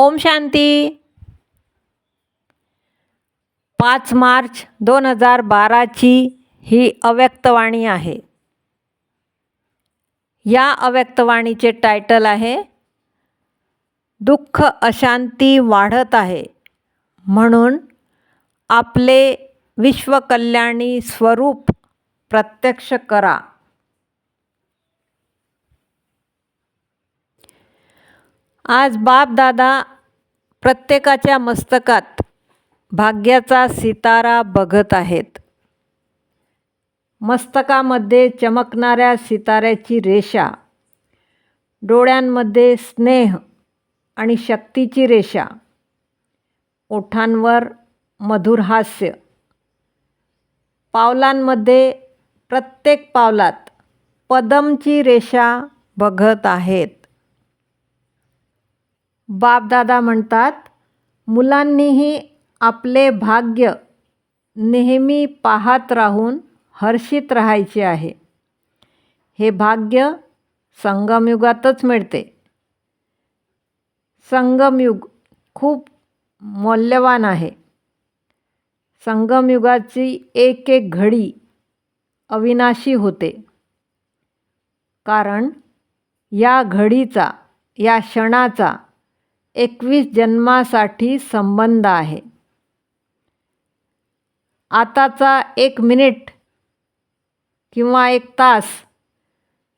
ओम शांती. पाच मार्च दोन हजार बाराची ही अव्यक्तवाणी आहे. या अव्यक्तवाणीचे टायटल आहे दुःख अशांती वाढत आहे. म्हणून आपले विश्वकल्याणी स्वरूप प्रत्यक्ष करा. आज बापदादा प्रत्येकाच्या मस्तकात भाग्याचा सितारा बघत आहेत. मस्तकामध्ये चमकणाऱ्या सिताऱ्याची रेषा डोळ्यांमध्ये स्नेह आणि शक्तीची रेषा ओठांवर मधुर हास्य. पावलांमध्ये प्रत्येक पावलात पदमची रेषा बघत आहेत. बापदादा म्हणतात मुलांनीही आपले भाग्य नेहमी पाहत राहून हर्षित राहायचे आहे. हे भाग्य संगमयुगातच मिळते. संगमयुग खूप मौल्यवान आहे. संगमयुगाची एक एक घडी अविनाशी होते. कारण या घडीचा या क्षणाचा एकवीस जन्मासाठी संबंध आहे. आताचा एक मिनिट किंवा एक तास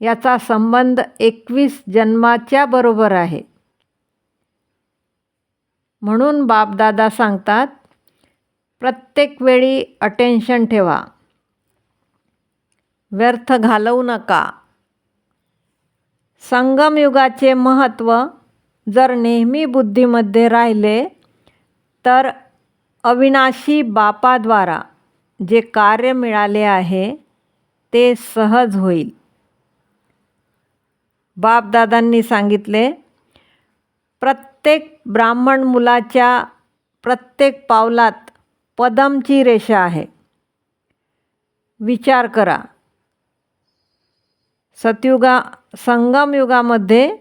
याचा संबंध एकवीस जन्माच्या बरोबर आहे. म्हणून बापदादा सांगतात प्रत्येक वेळी अटेन्शन ठेवा. व्यर्थ घालवू नका. संगमयुगाचे महत्त्व जर नेहमी बुद्धीमध्ये राहिले तर अविनाशी बापाद्वारा जे कार्य मिळाले आहे ते सहज होईल. बापदादांनी सांगितले प्रत्येक ब्राह्मण मुलाच्या प्रत्येक पावलात पदमची रेषा आहे. विचार करा. सतयुगा संगमयुगामध्ये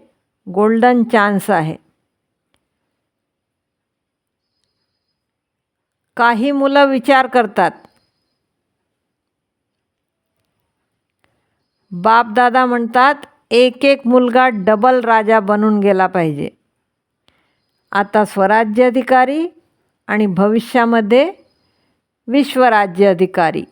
गोल्डन चान्स आहे. काही मुलं विचार करतात. बापदादा म्हणतात एक एक मुलगा डबल राजा बनून गेला पाहिजे. आता स्वराज्य अधिकारी आणि भविष्यामध्ये विश्वराज्य अधिकारी.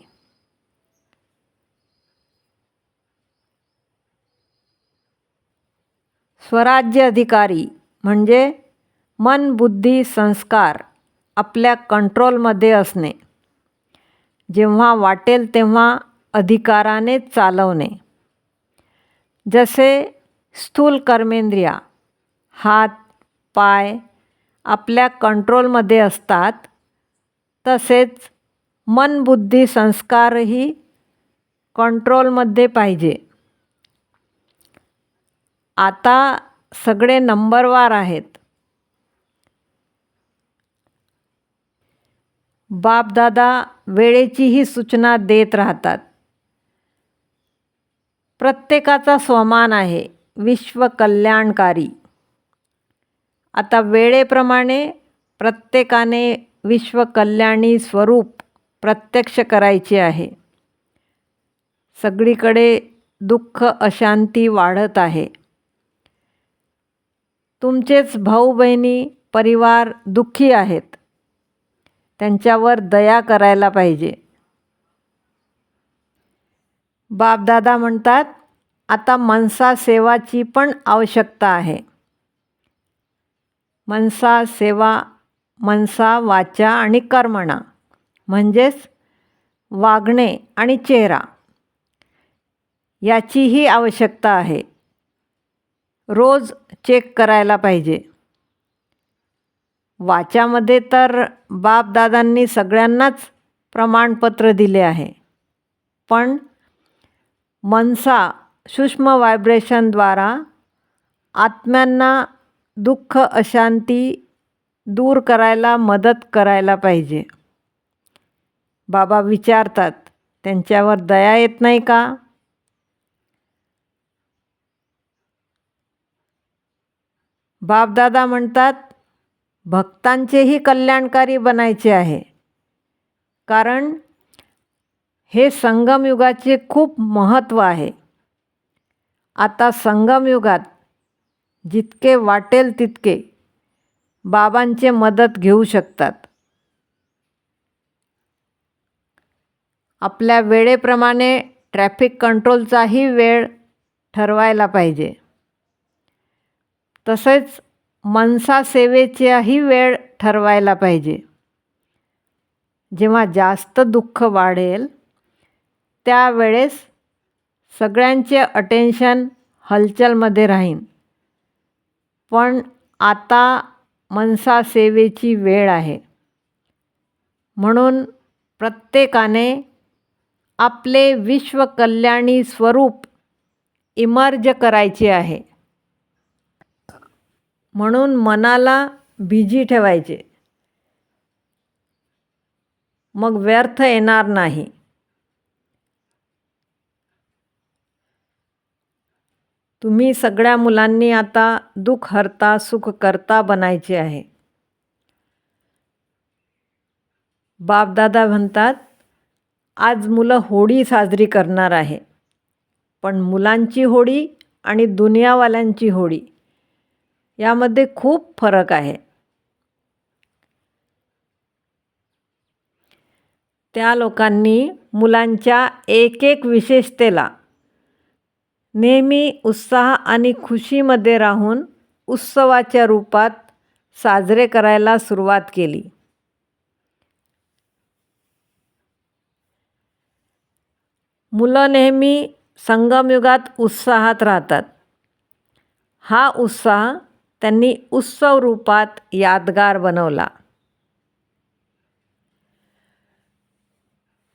स्वराज्य अधिकारी म्हणजे मन बुद्धी संस्कार आपल्या कंट्रोलमध्ये असणे. जेव्हा वाटेल तेव्हा अधिकाराने चालवणे. जसे स्थूल कर्मेंद्रिया हात पाय आपल्या कंट्रोलमध्ये असतात तसेच मन बुद्धी संस्कारही कंट्रोलमध्ये पाहिजे. आता सगळे नंबरवार आहेत. बापदादा वेळेचीही सूचना देत राहतात. प्रत्येकाचा स्वमान आहे विश्वकल्याणकारी आता वेळेप्रमाणे प्रत्येकाने विश्वकल्याणी स्वरूप प्रत्यक्ष करायचे आहे. सगळीकडे दुःख अशांती वाढत आहे. तुमचेच भाऊ बहिणी परिवार दुःखी आहेत. त्यांच्यावर दया करायला पाहिजे. बापदादा म्हणतात आता मनसा सेवाची पण आवश्यकता आहे. मनसा सेवा मनसा वाचा आणि कर्मणा म्हणजेच वागणे आणि चेहरा याचीही आवश्यकता आहे. रोज चेक करायला पाहिजे. वाच्यामध्ये तर बापदादांनी सगळ्यांनाच प्रमाणपत्र दिले आहे. पण मनसा सूक्ष्म व्हायब्रेशनद्वारा आत्म्यांना दुःख अशांती दूर करायला मदत करायला पाहिजे. बाबा विचारतात त्यांच्यावर दया येत नाही का? बापदादा म्हणतात भक्तांचेही कल्याणकारी बनायचे आहे. कारण हे संगमयुगाचे खूप महत्त्व आहे. आता संगमयुगात जितके वाटेल तितके बाबांचे मदत घेऊ शकतात. आपल्या वेळेप्रमाणे ट्रॅफिक कंट्रोलचाही वेळ ठरवायला पाहिजे. तसेच मनसासेवेच्याही वेळ ठरवायला पाहिजे. जेव्हा जास्त दुःख वाढेल त्यावेळेस सगळ्यांचे अटेन्शन हलचलमध्ये राहीन. पण आता मनसा सेवेची वेळ आहे. म्हणून प्रत्येकाने आपले विश्वकल्याणी स्वरूप इमर्ज करायचे आहे. म्हणून मनाला बिझी ठेवायचे. मग व्यर्थ येणार नाही. तुम्ही सगळ्या मुलांनी आता दुःख हरता सुख करता बनायचे आहे. बापदादा म्हणतात आज मुलं होळी साजरी करणार आहे. पण मुलांची होळी आणि दुनियावाल्यांची होळी यामध्ये खूप फरक आहे. त्या लोकांनी मुलांच्या एक एक विशेषतेला नेहमी उत्साह आणि खुशीमध्ये राहून उत्सवाच्या रूपात साजरे करायला सुरुवात केली. मुलं नेहमी संगमयुगात उत्साहात राहतात. हा उत्साह त्यांनी उत्सव रूपात यादगार बनवला.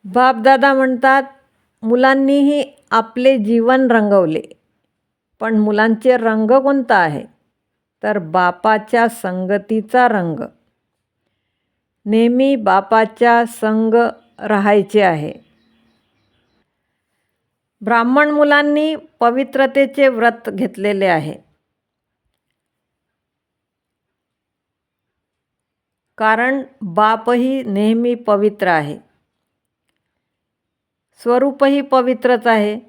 बापदादा म्हणतात मुलांनीही आपले जीवन रंगवले पण मुलांचे रंग कोणता आहे? तर बापाच्या संगतीचा रंग. नेहमी बापाच्या संग राहायचे आहे. ब्राह्मण मुलांनी पवित्रतेचे व्रत घेतलेले आहे. कारण बापही नेहमी पवित्र आहे. स्वरूपही पवित्रच आहे.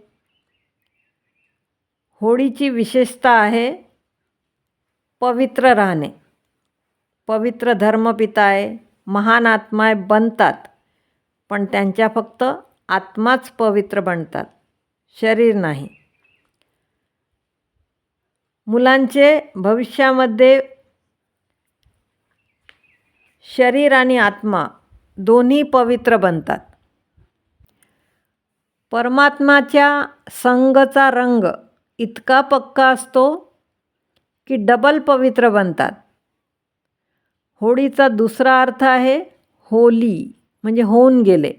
होळीची विशेषता आहे पवित्र राहणे. पवित्र धर्मपिता आहे महान आत्माय बनतात पण त्यांच्या फक्त आत्माच पवित्र बनतात शरीर नाही. मुलांचे भविष्यामध्ये शरीर आणि आत्मा दोन्ही पवित्र बनतात. परमात्माच्या संगचा रंग इतका पक्का असतो की डबल पवित्र बनतात. होळीचा दुसरा अर्थ आहे होली म्हणजे होऊन गेले.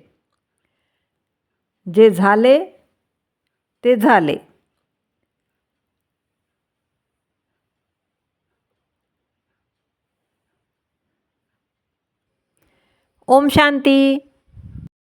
जे झाले ते झाले. ओम शांती.